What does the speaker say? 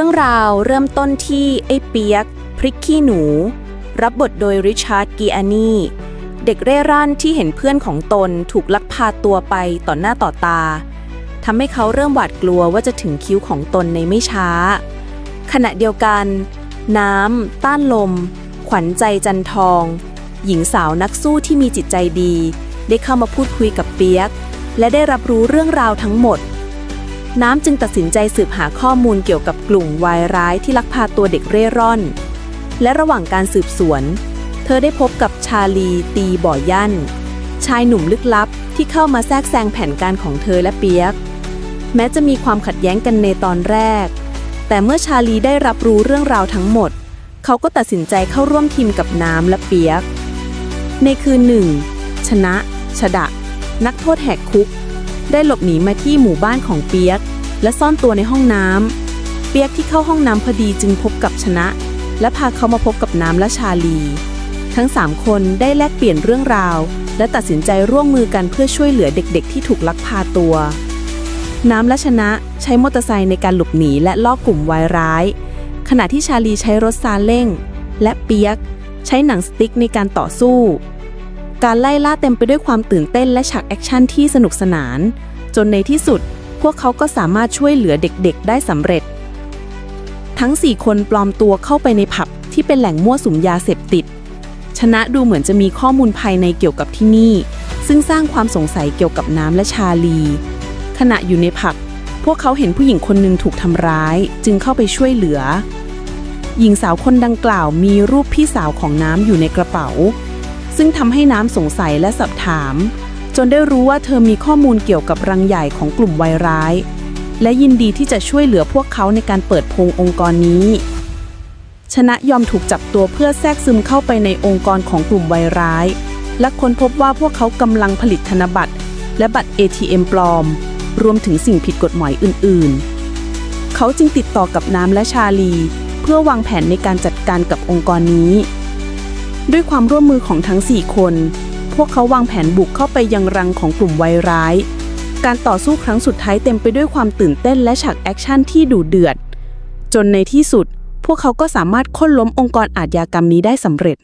รื่องราวเริ่มต้นที่ไอ้เปียก พริกขี้หนู รับบทโดยริชาร์ดกีอานีเด็กเร่ร่อนที่เห็นเพื่อนของตนถูกลักพาตัวไปต่อหน้าต่อตาทำให้เขาเริ่มหวาดกลัวว่าจะถึงคิ้วของตนในไม่ช้า ขณะเดียวกัน น้ำ ต้านลม ขวัญใจจันทอง หญิงสาวนักสู้ที่มีจิตใจดี ได้เข้ามาพูดคุยกับเปียก และได้รับรู้เรื่องราวทั้งหมด น้ำจึงตัดสินใจสืบหาข้อมูลเกี่ยวกับกลุ่มวายร้ายที่ลักพาตัวเด็กเร่ร่อน และระหว่างการสืบสวน เธอได้พบกับชาลีตีบ่อยั่นชายหนุ่มลึกลับที่เข้ามาแทรกแซงแผนการของเธอและเปียก แม้จะมีความขัดแย้งกันในตอนแรก แต่เมื่อชาลีได้รับรู้เรื่องราวทั้งหมด เขาก็ตัดสินใจเข้าร่วมทีมกับน้ำและเปียก ในคืนหนึ่ง ชนะ ชดะ นักโทษแหกคุก ได้หลบหนีมาที่หมู่บ้านของเปียก และซ่อนตัวในห้องน้ำ เปียกที่เข้าห้องน้ำพอดีจึงพบกับชนะ และพาเขามาพบกับน้ำและชาลี ทั้งสามคนได้แลกเปลี่ยนเรื่องราว และตัดสินใจร่วมมือกันเพื่อช่วยเหลือเด็กๆ ที่ถูกลักพาตัว น้ำและชนะใช้มอเตอร์ไซค์ในการหลบหนีและล่อกลุ่มวายร้าย ขณะที่ชาลีใช้รถซาเล้งและเปียก ใช้หนังสติ๊กในการต่อสู้ การไล่ล่าเต็มไปด้วยความตื่นเต้นและฉากแอคชั่นที่สนุกสนาน จนในที่สุด พวกเขาก็สามารถช่วยเหลือเด็กๆ ได้สำเร็จ ทั้ง 4 คนปลอมตัวเข้าไปในผับที่เป็นแหล่งมั่วสุมยาเสพติด ชนะดูเหมือนจะมีข้อมูลภายในเกี่ยวกับที่นี่ ซึ่งสร้างความสงสัยเกี่ยวกับน้ำและชาลี ขณะอยู่ในผับพวกเขาเห็นผู้หญิงคนหนึ่งถูกทำร้าย จึงเข้าไปช่วยเหลือ หญิงสาวคนดังกล่าวมีรูปพี่สาวของน้ำอยู่ในกระเป๋า ซึ่งทำให้น้ำสงสัยและสอบถาม จนได้รู้ว่าเธอมีข้อมูลเกี่ยวกับรังใหญ่ของกลุ่มวายร้าย และยินดีที่จะช่วยเหลือพวกเขาในการเปิดพงองค์กรนี้ ชนะยอมถูกจับตัวเพื่อแทรกซึมเข้าไปในองค์กรของกลุ่มวายร้าย และค้นพบว่าพวกเขากำลังผลิตธนบัตร และบัตร ATM ปลอม รวมถึงสิ่งผิดกฎหมายอื่น ๆ เขาจึงติดต่อกับน้ำและชาลี เพื่อวางแผนในการจัดการกับองค์กรนี้ ด้วยความร่วมมือของทั้ง 4 คน พวกเขาวางแผนบุกเข้าไปยังรังของกลุ่มวายร้าย การต่อสู้ครั้งสุดท้ายเต็มไปด้วยความตื่นเต้นและฉากแอคชั่นที่ดุเดือด จนในที่สุด พวกเขาก็สามารถค้นล้มองค์กรอาชญากรรมนี้ได้สำเร็จ